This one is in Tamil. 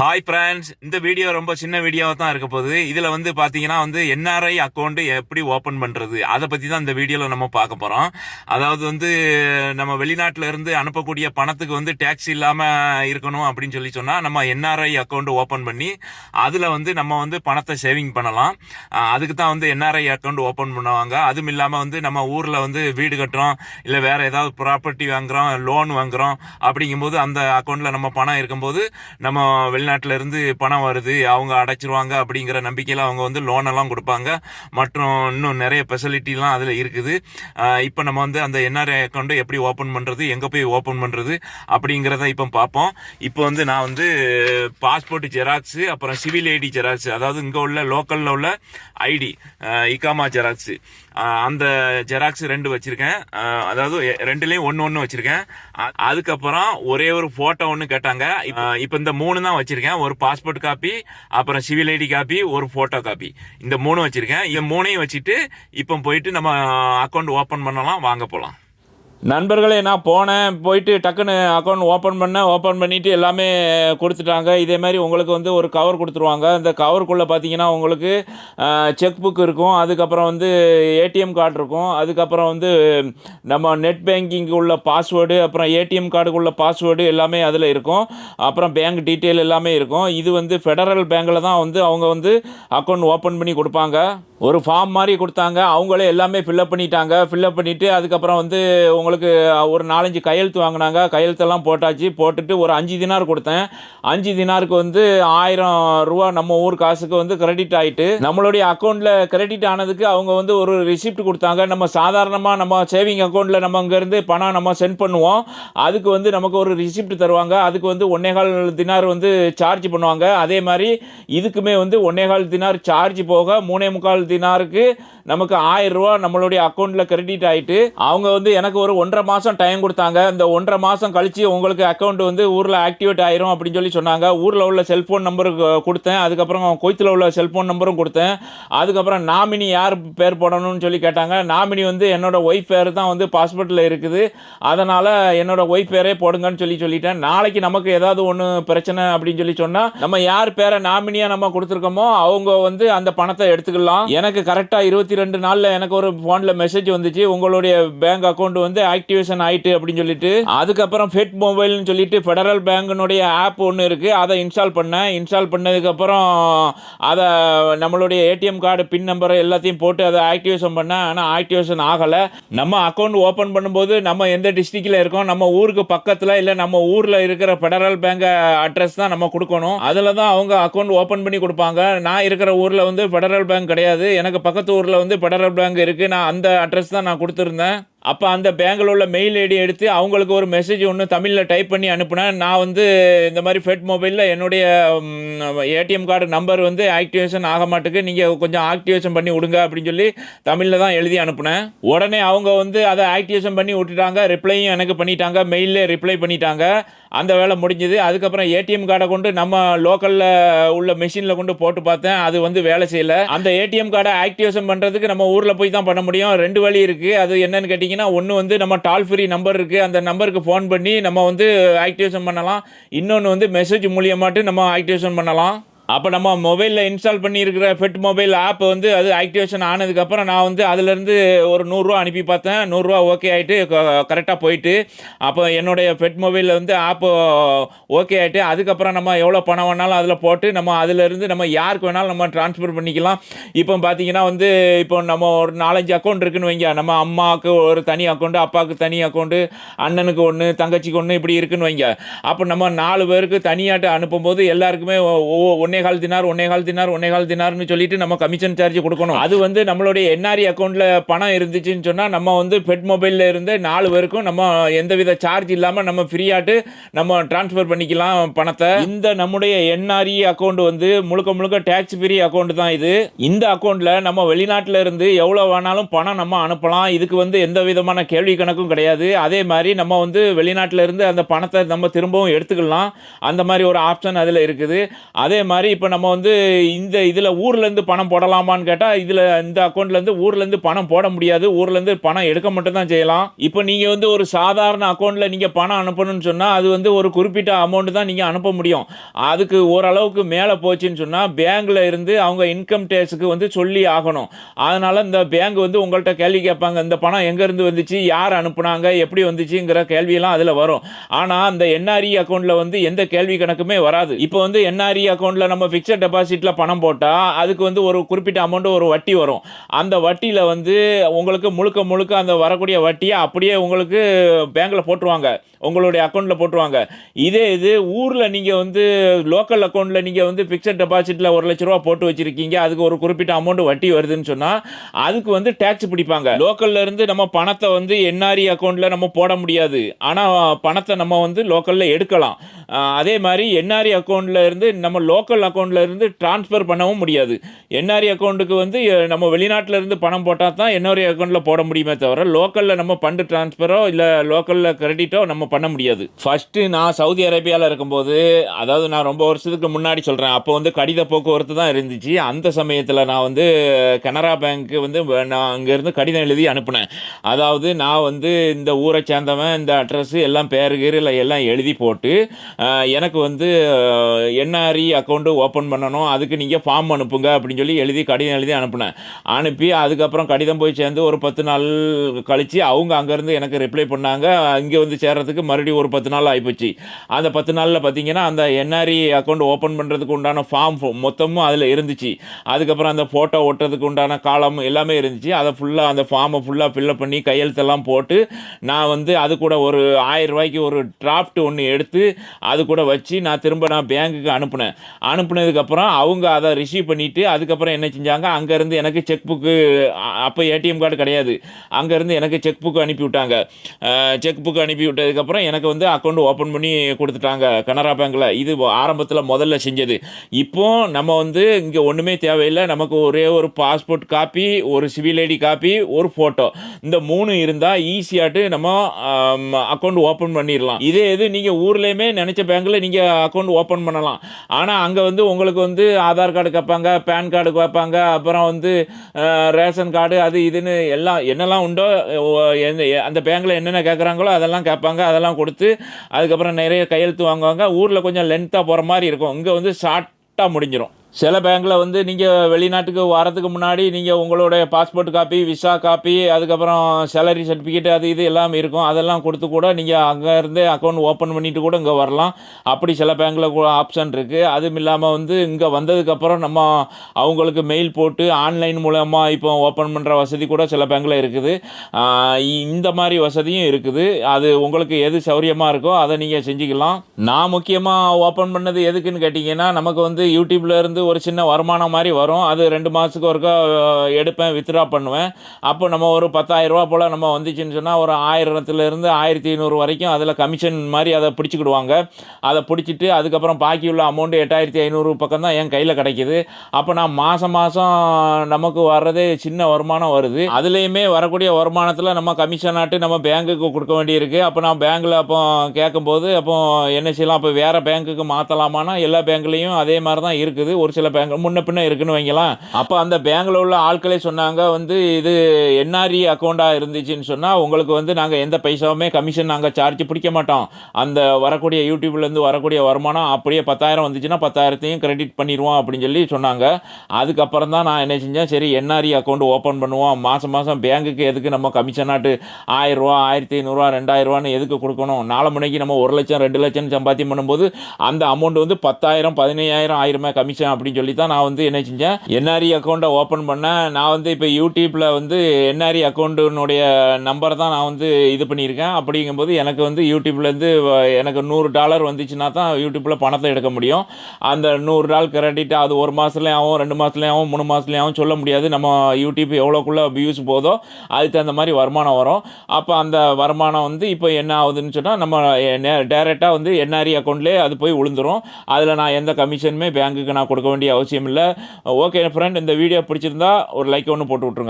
ஹாய் ஃப்ரெண்ட்ஸ் இந்த வீடியோ ரொம்ப சின்ன வீடியோவாக தான் இருக்க போகுது. இதில் வந்து பார்த்தீங்கன்னா வந்து என்ஆர்ஐ அக்கௌண்ட்டு எப்படி ஓப்பன் பண்ணுறது அதை பற்றி தான் இந்த வீடியோவில் நம்ம பார்க்க போகிறோம் அதாவது வந்து நம்ம வெளிநாட்டில் இருந்து அனுப்பக்கூடிய பணத்துக்கு வந்து டேக்ஸ் இல்லாமல் இருக்கணும் அப்படின்னு சொல்லி சொன்னால் நம்ம என்ஆர்ஐ அக்கௌண்ட் ஓப்பன் பண்ணி அதில் வந்து நம்ம வந்து பணத்தை சேவிங் பண்ணலாம். அதுக்கு தான் வந்து என்ஆர்ஐ அக்கௌண்ட் ஓப்பன் பண்ணுவாங்க. அதுவும் இல்லாமல் வந்து நம்ம ஊரில் வந்து வீடு கட்டுறோம் இல்லை வேறு ஏதாவது ப்ராப்பர்ட்டி வாங்குறோம் லோன் வாங்குகிறோம் அப்படிங்கும்போது அந்த அக்கௌண்ட்டில் நம்ம பணம் இருக்கும்போது நம்ம வெளிநாட்டு இருந்து பணம் வருது அவங்க அடைச்சிருவாங்க அப்படிங்கிற நம்பிக்கையில் அவங்க வந்து லோனெல்லாம் கொடுப்பாங்க. மற்றும் இன்னும் நிறைய ஃபெசிலிட்டிலாம் அதில் இருக்குது. இப்போ நம்ம வந்து அந்த என்ஆர்ஐ அக்கௌண்ட்டை எப்படி ஓப்பன் பண்ணுறது எங்கே போய் ஓப்பன் பண்ணுறது அப்படிங்கிறத இப்போ பார்ப்போம். இப்போ வந்து நான் வந்து பாஸ்போர்ட் ஜெராக்ஸு அப்புறம் சிவில் ஐடி ஜெராக்ஸ் அதாவது இங்கே உள்ள லோக்கலில் உள்ள ஐடி இகாமா ஜெராக்ஸு அந்த ஜெராக்ஸ் ரெண்டு வச்சிருக்கேன். அதாவது ரெண்டுலேயும் ஒன்று ஒன்று வச்சிருக்கேன். அதுக்கப்புறம் ஒரே ஒரு ஃபோட்டோ ஒன்று கேட்டாங்க. இப்போ இந்த மூணு தான் வச்சிருக்கேன். ஒரு பாஸ்போர்ட் காப்பி அப்புறம் சிவில் ஐடி காப்பி ஒரு ஃபோட்டோ காப்பி இந்த மூணு வச்சிருக்கேன். இந்த மூணையும் வச்சுட்டு இப்போ போயிட்டு நம்ம அக்கௌண்ட் ஓப்பன் பண்ணலாம் வாங்க போகலாம் நண்பர்களே நான் போனேன் போயிட்டு டக்குன்னு அக்கௌண்ட் ஓப்பன் பண்ணேன். ஓப்பன் பண்ணிவிட்டு எல்லாமே கொடுத்துட்டாங்க. இதே மாதிரி உங்களுக்கு வந்து ஒரு கவர் கொடுத்துருவாங்க. அந்த கவருக்குள்ளே பார்த்தீங்கன்னா உங்களுக்கு செக் புக் இருக்கும். அதுக்கப்புறம் வந்து ஏடிஎம் கார்டு இருக்கும். அதுக்கப்புறம் வந்து நம்ம நெட் பேங்கிங்க்கு உள்ள பாஸ்வேர்டு அப்புறம் ஏடிஎம் கார்டுக்குள்ள பாஸ்வேர்டு எல்லாமே அதில் இருக்கும். அப்புறம் பேங்க் டீட்டெயில் எல்லாமே இருக்கும். இது வந்து ஃபெடரல் பேங்க்கில் தான் வந்து அவங்க வந்து அக்கௌண்ட் ஓப்பன் பண்ணி கொடுப்பாங்க. ஒரு ஃபார்ம் மாதிரி கொடுத்தாங்க. அவங்களே எல்லாமே ஃபில்லப் பண்ணிட்டாங்க. ஃபில்லப் பண்ணிவிட்டு அதுக்கப்புறம் வந்து உங்களுக்கு ஒரு நாலஞ்சு கையெழுத்து வாங்கினாங்க. கையெழுத்தெல்லாம் போட்டாச்சு. போட்டுட்டு ஒரு அஞ்சு தினார் கொடுத்தேன். அஞ்சு தினாருக்கு வந்து ஆயிரம் ரூபா நம்ம ஊர் காசுக்கு வந்து கிரெடிட் ஆகிட்டு நம்மளுடைய அக்கௌண்ட்டில் கிரெடிட் ஆனதுக்கு அவங்க வந்து ஒரு ரிசிப்ட் கொடுத்தாங்க. நம்ம சாதாரணமாக நம்ம சேவிங் அக்கௌண்ட்டில் நம்ம இங்கேருந்து பணம் நம்ம சென்ட் பண்ணுவோம். அதுக்கு வந்து நமக்கு ஒரு ரிசிப்ட் தருவாங்க. அதுக்கு வந்து ஒன்னேகால் தினார் வந்து சார்ஜ் பண்ணுவாங்க. அதே மாதிரி இதுக்குமே வந்து ஒன்னேகால் தினார் சார்ஜ் போக மூணே முக்கால் தினாருக்கு நமக்கு ஆயிரம் ரூபா நம்மளுடைய அக்கௌண்ட்டில் கிரெடிட் ஆயிட்டு அவங்க வந்து எனக்கு ஒரு ஒன்றரை மாதம் டைம் கொடுத்தாங்க. இந்த ஒன்றரை மாதம் கழிச்சு உங்களுக்கு அக்கௌண்ட் வந்து ஊரில் ஆக்டிவேட் ஆயிரும் அப்படின்னு சொல்லி சொன்னாங்க. ஊரில் உள்ள செல்ஃபோன் நம்பரு கொடுத்தேன். அதுக்கப்புறம் கோயத்தில் உள்ள செல்ஃபோன் நம்பரும் கொடுத்தேன். அதுக்கப்புறம் நாமினி யார் பேர் போடணும்னு சொல்லி கேட்டாங்க. நாமினி வந்து என்னோட ஒய்ஃப் பேர் தான் வந்து பாஸ்போர்ட்டில் இருக்குது. அதனால் என்னோட ஒய்ஃப் பேரே போடுங்கன்னு சொல்லி சொல்லிட்டேன். நாளைக்கு நமக்கு ஏதாவது ஒன்று பிரச்சனை அப்படின்னு சொல்லி சொன்னால் நம்ம யார் பேரை நாமினியாக நம்ம கொடுத்துருக்கோமோ அவங்க வந்து அந்த பணத்தை எடுத்துக்கலாம். எனக்கு கரெக்டாக இருபத்தி ரெண்டு நாளில் எனக்கு ஒரு ஃபோனில் மெசேஜ் வந்துச்சு. உங்களுடைய பேங்க் அக்கௌண்ட் வந்து ஆக்டிவேஷன் ஆயிட்டு அப்படின்னு சொல்லிட்டு. அதுக்கப்புறம் ஃபெட் மொபைல்னு சொல்லிட்டு ஃபெடரல் பேங்கினுடைய ஆப் ஒன்று இருக்குது அதை இன்ஸ்டால் பண்ணேன். இன்ஸ்டால் பண்ணதுக்கப்புறம் அதை நம்மளுடைய ஏடிஎம் கார்டு பின் நம்பர் எல்லாத்தையும் போட்டு அதை ஆக்டிவேஷன் பண்ணேன். ஆனால் ஆக்டிவேஷன் ஆகலை. நம்ம அக்கௌண்ட் ஓப்பன் பண்ணும்போது நம்ம எந்த டிஸ்ட்ரிக்டில் இருக்கோம்? நம்ம ஊருக்கு பக்கத்தில் இல்லை நம்ம ஊரில் இருக்கிற ஃபெடரல் பேங்க் அட்ரஸ் தான் நம்ம கொடுக்கணும். அதில் தான் அவங்க அக்கௌண்ட் ஓப்பன் பண்ணி கொடுப்பாங்க. நான் இருக்கிற ஊரில் வந்து ஃபெடரல் பேங்க் கிடையாது. எனக்கு பக்கத்து ஊரில் வந்து பெடரல் பேங்க் இருக்குது நான் அந்த அட்ரஸ் தான் நான் கொடுத்துருந்தேன். அப்போ அந்த பேங்கில் உள்ள மெயில் ஐடி எடுத்து அவங்களுக்கு ஒரு மெசேஜ் ஒன்று தமிழில் டைப் பண்ணி அனுப்புனேன் நான் வந்து இந்த மாதிரி ஃபெட் மொபைலில் என்னுடைய ஏடிஎம் கார்டு நம்பர் வந்து ஆக்டிவேஷன் ஆக மாட்டுக்கு. நீங்கள் கொஞ்சம் ஆக்டிவேஷன் பண்ணி விடுங்க அப்படின்னு சொல்லி தமிழில் தான் எழுதி அனுப்புனேன். உடனே அவங்க வந்து அதை ஆக்டிவேஷன் பண்ணி விட்டுட்டாங்க. ரிப்ளையும் எனக்கு பண்ணிட்டாங்க. மெயிலே ரிப்ளை பண்ணிட்டாங்க. அந்த வேலை முடிஞ்சது. அதுக்கப்புறம் ஏடிஎம் கார்டை கொண்டு நம்ம லோக்கலில் உள்ள மிஷினில் கொண்டு போட்டு பார்த்தேன். அது வந்து வேலை செய்யலை. அந்த ஏடிஎம் கார்டை ஆக்டிவேஷன் பண்ணுறதுக்கு நம்ம ஊரில் போய் தான் பண்ண முடியும். ரெண்டு வழி இருக்குது அது என்னன்னு பார்த்தீங்கன்னா ஒன்று வந்து நம்ம டால் ஃப்ரீ நம்பர் இருக்குது அந்த நம்பருக்கு ஃபோன் பண்ணி நம்ம வந்து ஆக்டிவேஷன் பண்ணலாம். இன்னொன்று வந்து மெசேஜ் மூலியமாட்டு நம்ம ஆக்டிவேஷன் பண்ணலாம். அப்போ நம்ம மொபைலில் இன்ஸ்டால் பண்ணியிருக்கிற ஃபெட் மொபைல் ஆப் வந்து அது ஆக்டிவேஷன் ஆனதுக்கப்புறம் நான் வந்து அதுலேருந்து ஒரு நூறுரூவா அனுப்பி பார்த்தேன். நூறுரூவா ஓகே ஆகிட்டு கரெக்டாக போயிட்டு அப்போ என்னுடைய ஃபெட் மொபைலில் வந்து ஆப் ஓகே ஆகிட்டு அதுக்கப்புறம் நம்ம எவ்வளோ பணம் வேணாலும் அதில் போட்டு நம்ம அதுலேருந்து நம்ம யாருக்கு வேணாலும் நம்ம ட்ரான்ஸ்ஃபர் பண்ணிக்கலாம். இப்போ பார்த்தீங்கன்னா வந்து இப்போ நம்ம ஒரு நாலஞ்சு அக்கௌண்ட் இருக்குன்னு வைங்க. நம்ம அம்மாவுக்கு ஒரு தனி அக்கௌண்ட்டு அப்பாவுக்கு தனி அக்கௌண்ட்டு அண்ணனுக்கு ஒன்று தங்கச்சிக்கு ஒன்று இப்படி இருக்குன்னு வைங்க. அப்போ நம்ம நாலு பேருக்கு தனியாட்டு அனுப்பும்போது எல்லாருக்குமே ஒன்றே ஒன்னே கால் தினார் ஒன்னே கால் தினார் ஒன்னே கால் தினார்னு சொல்லிட்டு நம்ம கமிஷன் சார்ஜ் கொடுக்கணும். அது வந்து நம்மளுடைய என்ஆர்இ அக்கௌண்ட்டில் பணம் இருந்துச்சுன்னு சொன்னால் நம்ம வந்து பெட் மொபைல்ல இருந்து நாலு பேருக்கும் நம்ம எந்தவித சார்ஜ் இல்லாமல் நம்ம ஃப்ரீயாட்டு நம்ம ட்ரான்ஸ்ஃபர் பண்ணிக்கலாம் பணத்தை. இந்த நம்முடைய என்ஆர்இ அக்கௌண்ட் வந்து முழுக்க முழுக்க டேக்ஸ் ஃப்ரீ அக்கௌண்ட் தான் இது. இந்த அக்கௌண்ட்டில் நம்ம வெளிநாட்டில் இருந்து எவ்வளோ வேணாலும் பணம் நம்ம அனுப்பலாம். இதுக்கு வந்து எந்த விதமான கேள்வி கணக்கும் கிடையாது. அதே மாதிரி நம்ம வந்து வெளிநாட்டில் இருந்து அந்த பணத்தை நம்ம திரும்பவும் எடுத்துக்கலாம். அந்த மாதிரி ஒரு ஆப்ஷன் அதில் இருக்குது. அதே மாதிரி இப்போ நம்ம வந்து இந்த இதில் ஊர்லேருந்து பணம் போடலாமான்னு கேட்டால் இதில் இந்த அக்கௌண்ட்லேருந்து ஊர்லேருந்து பணம் போட முடியாது. ஊர்லேருந்து பணம் எடுக்க மட்டும் தான் செய்யலாம். இப்போ நீங்கள் வந்து ஒரு சாதாரண அக்கௌண்ட்டில் நீங்கள் பணம் அனுப்பணும்னு சொன்னால் அது வந்து ஒரு குறிப்பிட்ட அமௌண்ட் தான் நீங்கள் அனுப்ப முடியும். அதுக்கு ஓரளவுக்கு மேலே போச்சுன்னு சொன்னால் பேங்க்கில் இருந்து அவங்க இன்கம் டேக்ஸுக்கு வந்து சொல்லி ஆகணும். அதனால் இந்த பேங்க் வந்து உங்கள்கிட்ட கேள்வி கேட்பாங்க இந்த பணம் எங்கேருந்து வந்துச்சு யார் அனுப்புனாங்க எப்படி வந்துச்சுங்கிற கேள்வியெல்லாம் அதில் வரும். ஆனால் அந்த என்ஆர்இ அக்கௌண்ட்டில் வந்து எந்த கேள்வி கணக்குமே வராது. இப்போ வந்து என்ஆர்இ அக்கௌண்ட்டில் நம்ம நம்ம ஃபிக்ஸட் டெபாசிட்டில் பணம் போட்டால் அதுக்கு வந்து ஒரு குறிப்பிட்ட அமௌண்ட்டு ஒரு வட்டி வரும். அந்த வட்டியில் வந்து உங்களுக்கு முழுக்க முழுக்க அந்த வரக்கூடிய வட்டியை அப்படியே உங்களுக்கு பேங்க்கில் போட்டுருவாங்க. உங்களுடைய அக்கௌண்ட்டில் போட்டுருவாங்க. இதே இது ஊரில் நீங்கள் வந்து லோக்கல் அக்கௌண்ட்டில் நீங்கள் வந்து ஃபிக்ஸட் டெபாசிட்டில் ஒரு லட்ச ரூபா போட்டு வச்சுருக்கீங்க. அதுக்கு ஒரு குறிப்பிட்ட அமௌண்ட் வட்டி வருதுன்னு சொன்னால் அதுக்கு வந்து டேக்ஸ் பிடிப்பாங்க. லோக்கல்ல இருந்து நம்ம பணத்தை வந்து என்ஆர்இ அக்கௌண்ட்டில் நம்ம போட முடியாது. ஆனால் பணத்தை நம்ம வந்து லோக்கலில் எடுக்கலாம். அதே மாதிரி என்ஆர்இ அக்கௌண்ட்டில் இருந்து நம்ம லோக்கல் அக்கௌண்ட்டில் இருந்து ட்ரான்ஸ்ஃபர் பண்ணவும் முடியாது. என்ஆர்இ அக்கௌண்ட்டுக்கு வந்து நம்ம வெளிநாட்டிலேருந்து பணம் போட்டால் தான் என்ஆர்இ அக்கௌண்ட்டில் போட முடியுமே தவிர லோக்கலில் நம்ம ஃபண்டு ட்ரான்ஸ்ஃபரோ இல்லை லோக்கலில் கிரெடிட்டோ நம்ம பண்ண முடியாது. ஃபஸ்ட்டு நான் சவுதி அரேபியாவில் இருக்கும்போது அதாவது நான் ரொம்ப வருஷத்துக்கு முன்னாடி சொல்கிறேன் அப்போ வந்து கடித போக்குவரத்து தான் இருந்துச்சு. அந்த சமயத்தில் நான் வந்து கனரா பேங்க்கு வந்து நான் அங்கேருந்து கடிதம் எழுதி அனுப்புனேன். அதாவது நான் வந்து இந்த ஊரை சேர்ந்தவன் இந்த அட்ரஸ் எல்லாம் பேரு கீரில் எல்லாம் எழுதி போட்டு எனக்கு வந்து என்ஆர்இ அக்கௌண்ட்டு ஓப்பன் பண்ணணும். அதுக்கு நீங்கள் ஃபார்ம் அனுப்புங்க அப்படின்னு சொல்லி எழுதி கடிதம் எழுதி அனுப்புனேன். அனுப்பி அதுக்கப்புறம் கடிதம் போய் சேர்ந்து ஒரு பத்து நாள் கழித்து அவங்க அங்கேருந்து எனக்கு ரிப்ளை பண்ணாங்க. இங்கே வந்து சேர்றதுக்கு மறுபடியும் ஒரு பத்து நாள் ஆகிப்போச்சு அந்த பத்து நாளில் பார்த்தீங்கன்னா அந்த என்ஆர்இ அக்கௌண்ட் ஓப்பன் பண்ணுறதுக்கு உண்டான ஃபார்ம் மொத்தமும் அதில் இருந்துச்சு. அதுக்கப்புறம் அந்த ஃபோட்டோ ஒட்டுறதுக்கு உண்டான காலம் எல்லாமே இருந்துச்சு. அதை ஃபுல்லாக அந்த ஃபார்மை ஃபுல்லாக ஃபில்லப் பண்ணி கையெழுத்தெல்லாம் போட்டு நான் வந்து அது கூட ஒரு ஆயிரம் ரூபாய்க்கு ஒரு டிராஃப்ட் ஒன்று எடுத்து அது கூட வச்சு நான் திரும்ப நான் பேங்க்குக்கு அனுப்புனேன். அனுப்புனதுக்கப்புறம் அவங்க அதை ரிசீவ் பண்ணிவிட்டு அதுக்கப்புறம் என்ன செஞ்சாங்க? அங்கேருந்து எனக்கு செக் புக்கு அப்போ ஏடிஎம் கார்டு கிடையாது. அங்கேருந்து எனக்கு செக் புக்கு அனுப்பி விட்டாங்க. செக் புக் அனுப்பி விட்டதுக்கப்புறம் எனக்கு வந்து அக்கௌண்ட் ஓப்பன் பண்ணி கொடுத்துட்டாங்க கனரா பேங்க்கில் இது ஆரம்பத்தில் முதல்ல செஞ்சது. இப்போ நம்ம வந்து இங்கே ஒன்றுமே தேவையில்லை. நமக்கு ஒரே ஒரு பாஸ்போர்ட் காப்பி ஒரு சிவில் ஐடி காப்பி ஒரு ஃபோட்டோ இந்த மூணு இருந்தால் ஈஸியாட்டு நம்ம அக்கௌண்ட் ஓப்பன் பண்ணிடலாம். இதே இது நீங்கள் ஊர்லேயுமே நினச்ச பேங்க்கில் நீங்கள் அக்கௌண்ட் ஓப்பன் பண்ணலாம். ஆனால் அங்கே வந்து உங்களுக்கு வந்து ஆதார் கார்டு கேட்பாங்க பேன் கார்டு கேட்பாங்க அப்புறம் வந்து ரேஷன் கார்டு அது இதுன்னு எல்லாம் என்னெல்லாம் உண்டோ எந்த- அந்த பேங்க்கில் என்னென்ன கேட்குறாங்களோ அதெல்லாம் கேட்பாங்க அதெல்லாம் கொடுத்து அதுக்கப்புறம் நிறைய கையெழுத்து வாங்குவாங்க. ஊரில் கொஞ்சம் லென்த்தாக போகிற மாதிரி இருக்கும். இங்கே வந்து ஷார்ட்டாக முடிஞ்சிடும் சில பேங்க்கில் வந்து நீங்கள் வெளிநாட்டுக்கு வரதுக்கு முன்னாடி நீங்கள் உங்களுடைய பாஸ்போர்ட் காப்பி விசா காப்பி அதுக்கப்புறம் சேலரி சர்டிஃபிகேட் அது இது எல்லாம் இருக்கும். அதெல்லாம் கொடுத்து கூட நீங்கள் அங்கேருந்தே அக்கௌண்ட் ஓப்பன் பண்ணிட்டு கூட இங்கே வரலாம். அப்படி சில பேங்க்கில் ஆப்ஷன் இருக்குது அதுவும் இல்லாமல் வந்து இங்கே வந்ததுக்கப்புறம் நம்ம அவங்களுக்கு மெயில் போட்டு ஆன்லைன் மூலமாக இப்போ ஓப்பன் பண்ணுற வசதி கூட சில பேங்க்கில் இருக்குது. இந்த மாதிரி வசதியும் இருக்குது. அது உங்களுக்கு எது சௌரியமாக இருக்கோ அதை நீங்கள் செஞ்சுக்கலாம். நான் முக்கியமாக ஓப்பன் பண்ணது எதுக்குன்னு கேட்டிங்கன்னா நமக்கு வந்து யூடியூப்லேருந்து இருந்து ஒரு சின்ன வருமானம் மாதிரி வரும். அது ரெண்டு மாதத்துக்கு ஒருக்கா எடுப்பேன் வித்ட்ரா பண்ணுவேன். அப்போ நம்ம ஒரு பத்தாயிரரூபா போல் நம்ம வந்துச்சுன்னு சொன்னால் ஒரு ஆயிரத்துலேருந்து ஆயிரத்தி ஐநூறு வரைக்கும் அதில் கமிஷன் மாதிரி அதை பிடிச்சிக்கிடுவாங்க. அதை பிடிச்சிட்டு அதுக்கப்புறம் பாக்கி உள்ள அமௌண்ட்டு எட்டாயிரத்தி ஐநூறு பக்கம் தான் என் கையில் கிடைக்கிது. அப்போ நான் மாதம் மாதம் நமக்கு வர்றதே சின்ன வருமானம் வருது. அதுலேயுமே வரக்கூடிய வருமானத்தில் நம்ம கமிஷன் ஆட்டு நம்ம பேங்க்குக்கு கொடுக்க வேண்டியிருக்கு. அப்போ நான் பேங்க்கில் அப்போ கேட்கும்போது அப்போ என்ன செய்யலாம்? அப்போ வேறு பேங்க்குக்கு மாற்றலாமான்னா எல்லா பேங்க்லேயும் அதே மாதிரி தான் இருக்குது. ஒரு சில பேங்க் முன்ன பின்ன இருக்குன்னு வைங்களாம் அப்போ அந்த பேங்கில் உள்ள ஆட்களே சொன்னாங்க வந்து இது என்ஆர்இ அக்கௌண்ட்டாக இருந்துச்சுன்னு சொன்னால் உங்களுக்கு வந்து நாங்கள் எந்த பைசாவுமே கமிஷன் நாங்கள் சார்ஜ் பிடிக்க மாட்டோம். அந்த வரக்கூடிய யூடியூப்லேருந்து வரக்கூடிய வருமானம் அப்படியே பத்தாயிரம் வந்துச்சுன்னா பத்தாயிரத்தையும் கிரெடிட் பண்ணிடுவோம் அப்படின்னு சொல்லி சொன்னாங்க. அதுக்கப்புறம் தான் நான் என்ன செஞ்சேன் சரி என்ஆர்இ அக்கௌண்ட் ஓப்பன் பண்ணுவோம். மாதம் மாதம் பேங்க்குக்கு எதுக்கு நம்ம கமிஷனாட்டு ஆயிரரூவா ஆயிரத்தி ஐநூறுரூவா ரெண்டாயிரரூவான்னு எதுக்கு கொடுக்கணும்? நாலு மணிக்கு நம்ம ஒரு லட்சம் ரெண்டு லட்சம் சம்பாத்தியம் பண்ணும்போது அந்த அமௌண்ட் வந்து பத்தாயிரம் பதினையாயிரம் ஆயிரமே கமிஷன் அப்படின்னு சொல்லி தான் நான் வந்து என்ன செஞ்சேன்? என்ஆர்இ அக்கௌண்ட்டை ஓப்பன் பண்ணேன். நான் வந்து இப்போ யூடியூப்பில் வந்து என்ஆர்இ அக்கௌண்ட்டுனுடைய நம்பர் தான் நான் வந்து இது பண்ணியிருக்கேன். அப்படிங்கும்போது எனக்கு வந்து யூடியூப்லேருந்து எனக்கு நூறு டாலர் வந்துச்சுன்னா தான் யூடியூப்பில் பணத்தை எடுக்க முடியும். அந்த நூறு டாலர் கிரெடிட் அது ஒரு மாதத்துலேயும் ஆகும் ரெண்டு மாதத்துலேயும் ஆகும் மூணு மாதத்துலேயும் ஆகும் சொல்ல முடியாது. நம்ம யூடியூப் எவ்வளோக்குள்ளே வியூஸ் போதோ அதுக்கு தகுந்த மாதிரி வருமானம் வரும். அப்போ அந்த வருமானம் வந்து இப்போ என்ன ஆகுதுன்னு சொன்னால் நம்ம டேரெக்டாக வந்து என்ஆர்இ அக்கௌண்ட்லேயே அது போய் விழுந்துரும் அதில் நான் எந்த கமிஷனுமே பேங்க்குக்கு நான் கொடுக்க வேண்டிய அவசியம் இல்லை ஓகே ஃப்ரெண்ட் இந்த வீடியோ பிடிச்சிருந்தா ஒரு லைக் ஒன்று போட்டு விட்ருங்க